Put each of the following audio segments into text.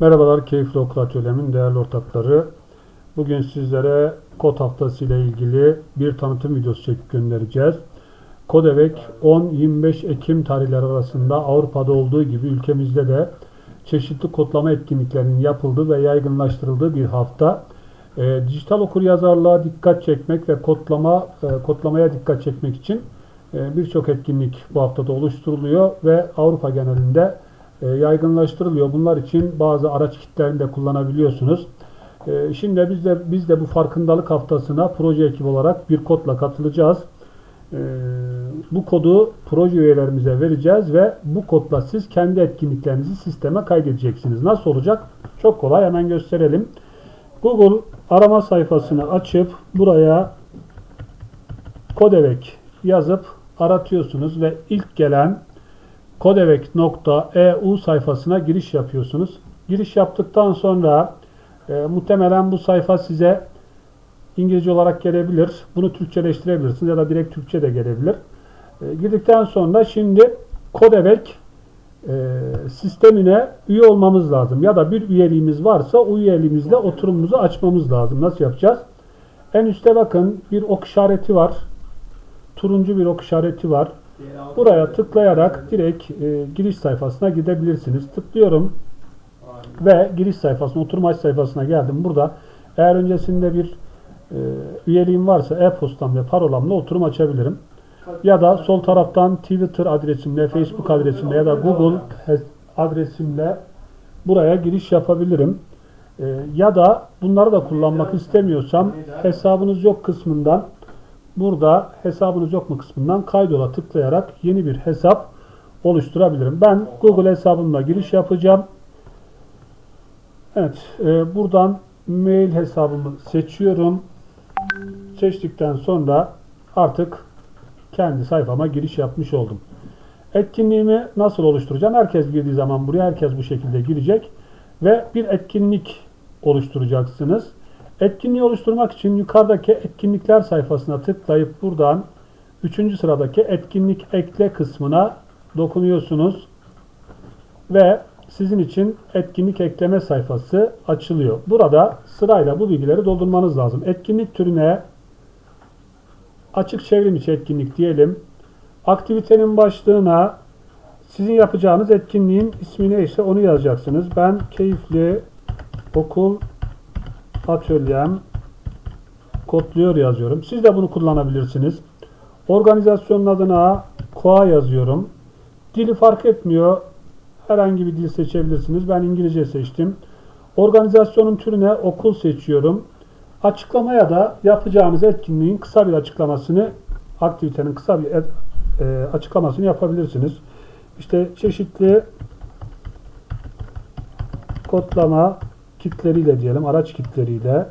Merhabalar Keyifli Okul Atölyemin değerli ortakları. Bugün sizlere kod haftası ile ilgili bir tanıtım videosu çekip göndereceğiz. Kodevek 10-25 Ekim tarihleri arasında Avrupa'da olduğu gibi ülkemizde de çeşitli kodlama etkinliklerinin yapıldığı ve yaygınlaştırıldığı bir hafta. E, dijital okuryazarlığa dikkat çekmek ve kodlama e, kodlamaya dikkat çekmek için e, birçok etkinlik bu haftada oluşturuluyor ve Avrupa genelinde yaygınlaştırılıyor. Bunlar için bazı araç kitlerini kullanabiliyorsunuz. E, şimdi biz de biz de bu farkındalık haftasına proje ekibi olarak bir kodla katılacağız. E, bu kodu proje üyelerimize vereceğiz ve bu kodla siz kendi etkinliklerinizi sisteme kaydedeceksiniz. Nasıl olacak? Çok kolay. Hemen gösterelim. Google arama sayfasını açıp buraya Kodevek yazıp aratıyorsunuz ve ilk gelen kodevek.eu sayfasına giriş yapıyorsunuz. Giriş yaptıktan sonra e, muhtemelen bu sayfa size İngilizce olarak gelebilir. Bunu Türkçeleştirebilirsiniz ya da direkt Türkçe de gelebilir. E, girdikten sonra şimdi Kodevek e, sistemine üye olmamız lazım. Ya da bir üyeliğimiz varsa o üyeliğimizle oturumumuzu açmamız lazım. Nasıl yapacağız? En üstte bakın bir ok işareti var. Turuncu bir ok işareti var. Buraya tıklayarak direkt e, giriş sayfasına gidebilirsiniz. Tıklıyorum ve giriş sayfasına, oturum aç sayfasına geldim. Burada eğer öncesinde bir e, üyeliğim varsa e-postam ve parolamla oturum açabilirim. Ya da sol taraftan Twitter adresimle, Facebook adresimle ya da Google adresimle buraya giriş yapabilirim. E, ya da bunları da kullanmak istemiyorsam hesabınız yok kısmından burada hesabınız yok mu kısmından kaydola tıklayarak yeni bir hesap oluşturabilirim. Ben Google hesabımla giriş yapacağım. Evet, e, buradan mail hesabımı seçiyorum. Seçtikten sonra artık kendi sayfama giriş yapmış oldum. Etkinliğimi nasıl oluşturacağım? Herkes girdiği zaman buraya herkes bu şekilde girecek ve bir etkinlik oluşturacaksınız. Etkinliği oluşturmak için yukarıdaki etkinlikler sayfasına tıklayıp buradan 3. sıradaki etkinlik ekle kısmına dokunuyorsunuz ve sizin için etkinlik ekleme sayfası açılıyor. Burada sırayla bu bilgileri doldurmanız lazım. Etkinlik türüne açık çevrim içi etkinlik diyelim. Aktivitenin başlığına sizin yapacağınız etkinliğin ismi neyse onu yazacaksınız. Ben keyifli okul atölyem kodluyor yazıyorum. Siz de bunu kullanabilirsiniz. Organizasyonun adına KOA yazıyorum. Dili fark etmiyor. Herhangi bir dil seçebilirsiniz. Ben İngilizce seçtim. Organizasyonun türüne okul seçiyorum. Açıklamaya da yapacağınız etkinliğin kısa bir açıklamasını, aktivitenin kısa bir e, açıklamasını yapabilirsiniz. İşte çeşitli kodlama kitleriyle diyelim, araç kitleriyle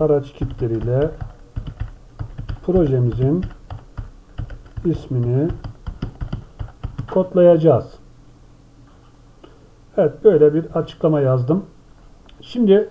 araç kitleriyle projemizin ismini kodlayacağız. Evet böyle bir açıklama yazdım. Şimdi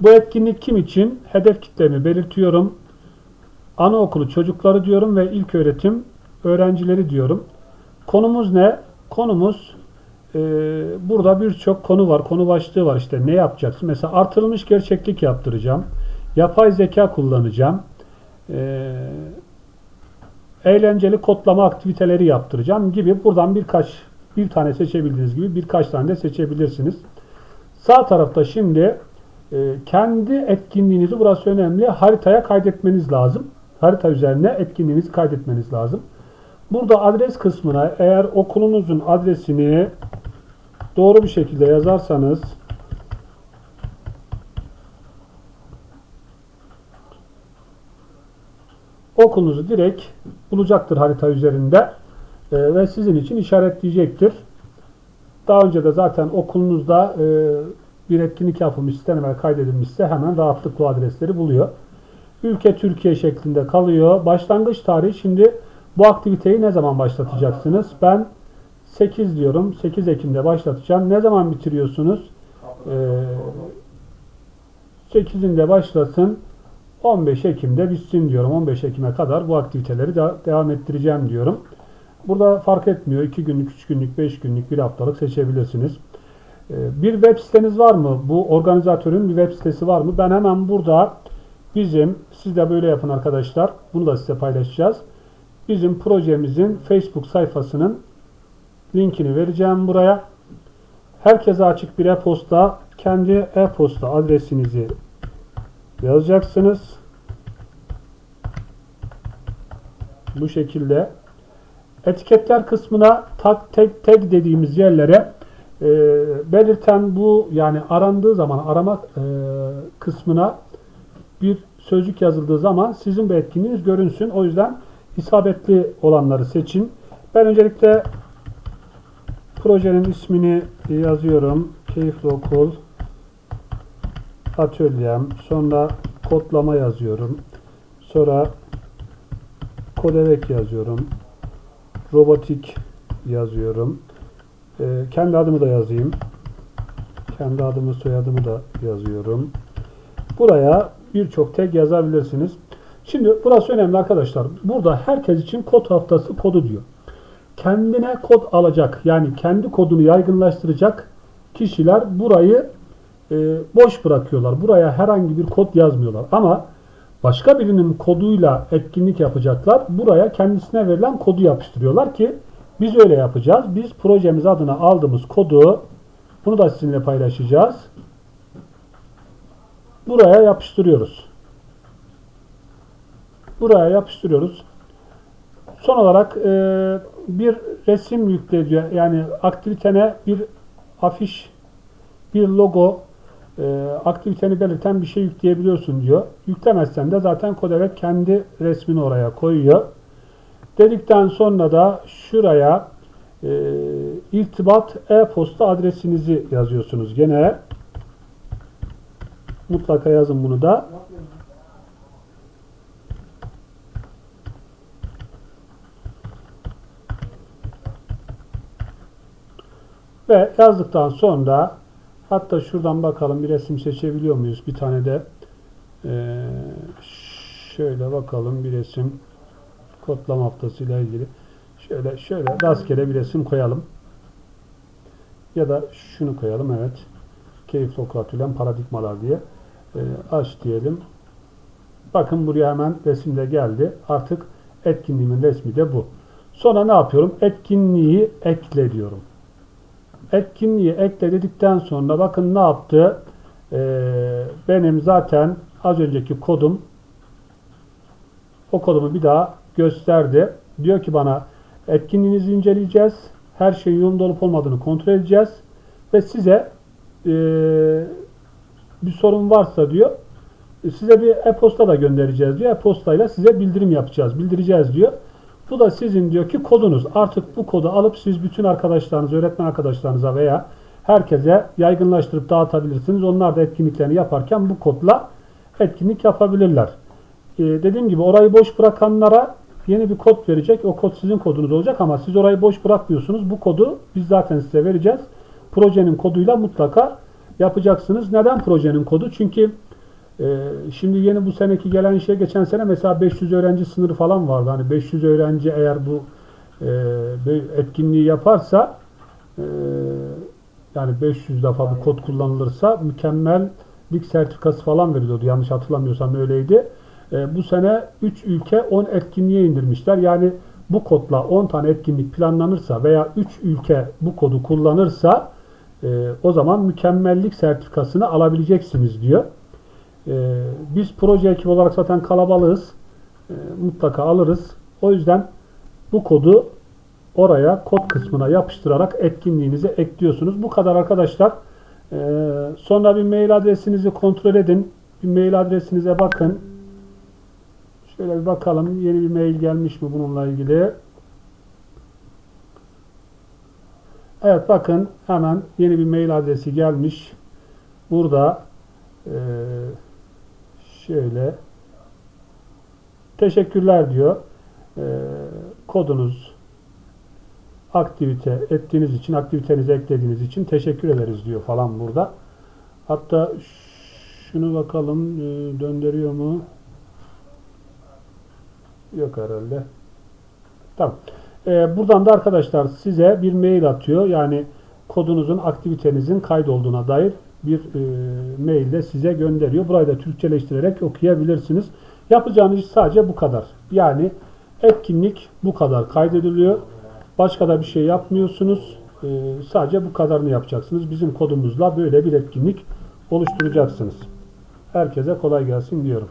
bu etkinlik kim için? Hedef kitlemi belirtiyorum. Anaokulu çocukları diyorum ve ilk öğretim öğrencileri diyorum. Konumuz ne? Konumuz e, burada birçok konu var. Konu başlığı var. İşte ne yapacaksın? Mesela artırılmış gerçeklik yaptıracağım. Yapay zeka kullanacağım. E, eğlenceli kodlama aktiviteleri yaptıracağım gibi buradan birkaç bir tane seçebildiğiniz gibi birkaç tane de seçebilirsiniz. Sağ tarafta şimdi e, kendi etkinliğinizi burası önemli haritaya kaydetmeniz lazım. Harita üzerine etkinliğinizi kaydetmeniz lazım. Burada adres kısmına eğer okulunuzun adresini doğru bir şekilde yazarsanız okulunuzu direkt bulacaktır harita üzerinde e, ve sizin için işaretleyecektir. Daha önce de zaten okulunuzda e, bir etkinlik yapılmış, sisteme kaydedilmişse hemen rahatlıkla adresleri buluyor. Ülke Türkiye şeklinde kalıyor. Başlangıç tarihi şimdi bu aktiviteyi ne zaman başlatacaksınız? Ben 8 diyorum. 8 Ekim'de başlatacağım. Ne zaman bitiriyorsunuz? Ee, 8'inde başlasın. 15 Ekim'de bitsin diyorum. 15 Ekim'e kadar bu aktiviteleri de devam ettireceğim diyorum. Burada fark etmiyor. 2 günlük, 3 günlük, 5 günlük, 1 haftalık seçebilirsiniz. Ee, Bir web siteniz var mı? Bu organizatörün bir web sitesi var mı? Ben hemen burada bizim, siz de böyle yapın arkadaşlar. Bunu da size paylaşacağız. Bizim projemizin Facebook sayfasının linkini vereceğim buraya. Herkese açık bir e-posta, kendi e-posta adresinizi yazacaksınız. Bu şekilde etiketler kısmına tag, tag, tag dediğimiz yerlere e, belirten bu yani arandığı zaman arama e, kısmına bir sözcük yazıldığı zaman sizin bu etkinliğiniz görünsün. O yüzden isabetli olanları seçin. Ben öncelikle projenin ismini yazıyorum. Keyifli okul atölyem. Sonra kodlama yazıyorum. Sonra kodevek yazıyorum. Robotik yazıyorum. Ee, kendi adımı da yazayım. Kendi adımı soyadımı da yazıyorum. Buraya birçok tag yazabilirsiniz. Şimdi burası önemli arkadaşlar. Burada herkes için kod haftası kodu diyor. Kendine kod alacak yani kendi kodunu yaygınlaştıracak kişiler burayı e, boş bırakıyorlar. Buraya herhangi bir kod yazmıyorlar. Ama başka birinin koduyla etkinlik yapacaklar. Buraya kendisine verilen kodu yapıştırıyorlar ki biz öyle yapacağız. Biz projemiz adına aldığımız kodu bunu da sizinle paylaşacağız. Buraya yapıştırıyoruz. Buraya yapıştırıyoruz. Son olarak e, bir resim yükle diyor. Yani aktivitene bir afiş, bir logo, e, aktiviteni belirten bir şey yükleyebiliyorsun diyor. Yüklemezsen de zaten Kodevet kendi resmini oraya koyuyor. Dedikten sonra da şuraya e, irtibat e-posta adresinizi yazıyorsunuz. Gene mutlaka yazın bunu da. Ve yazdıktan sonra hatta şuradan bakalım bir resim seçebiliyor muyuz? Bir tane de eee, şöyle bakalım bir resim kodlama haftası ile ilgili. Şöyle şöyle rastgele bir resim koyalım. Ya da şunu koyalım evet. Keyifli okul atölyem paradigmalar diye. Eee, aç diyelim. Bakın buraya hemen resimde geldi. Artık etkinliğimin resmi de bu. Sonra ne yapıyorum? Etkinliği ekle diyorum. Etkinliği ekle dedikten sonra bakın ne yaptı? Ee, benim zaten az önceki kodum o kodumu bir daha gösterdi. Diyor ki bana etkinliğinizi inceleyeceğiz. Her şeyin yolunda olup olmadığını kontrol edeceğiz. Ve size e, bir sorun varsa diyor size bir e-posta da göndereceğiz diyor. E-postayla size bildirim yapacağız, bildireceğiz diyor. Bu da sizin diyor ki kodunuz. Artık bu kodu alıp siz bütün arkadaşlarınız, öğretmen arkadaşlarınıza veya herkese yaygınlaştırıp dağıtabilirsiniz. Onlar da etkinliklerini yaparken bu kodla etkinlik yapabilirler. Ee, dediğim gibi orayı boş bırakanlara yeni bir kod verecek. O kod sizin kodunuz olacak ama siz orayı boş bırakmıyorsunuz. Bu kodu biz zaten size vereceğiz. Projenin koduyla mutlaka yapacaksınız. Neden projenin kodu? Çünkü şimdi yeni bu seneki gelen şey geçen sene mesela 500 öğrenci sınırı falan vardı. Hani 500 öğrenci eğer bu e, etkinliği yaparsa e, yani 500 defa bu kod kullanılırsa mükemmellik sertifikası falan veriliyordu. Yanlış hatırlamıyorsam öyleydi. E, bu sene 3 ülke 10 etkinliğe indirmişler. Yani bu kodla 10 tane etkinlik planlanırsa veya 3 ülke bu kodu kullanırsa e, o zaman mükemmellik sertifikasını alabileceksiniz diyor. Ee, biz proje ekibi olarak zaten kalabalığız. Ee, mutlaka alırız. O yüzden bu kodu oraya kod kısmına yapıştırarak etkinliğinizi ekliyorsunuz. Bu kadar arkadaşlar. Ee, sonra bir mail adresinizi kontrol edin. Bir mail adresinize bakın. Şöyle bir bakalım. Yeni bir mail gelmiş mi bununla ilgili? Evet bakın hemen yeni bir mail adresi gelmiş. Burada eee Şöyle teşekkürler diyor. Ee, kodunuz aktivite ettiğiniz için, aktivitenizi eklediğiniz için teşekkür ederiz diyor falan burada. Hatta şunu bakalım e, döndürüyor mu? Yok herhalde. Tamam. Ee, buradan da arkadaşlar size bir mail atıyor. Yani kodunuzun, aktivitenizin kaydolduğuna dair bir e, mail de size gönderiyor. Burayı da Türkçeleştirerek okuyabilirsiniz. Yapacağınız sadece bu kadar. Yani etkinlik bu kadar kaydediliyor. Başka da bir şey yapmıyorsunuz. Ee, sadece bu kadarını yapacaksınız. Bizim kodumuzla böyle bir etkinlik oluşturacaksınız. Herkese kolay gelsin diyorum.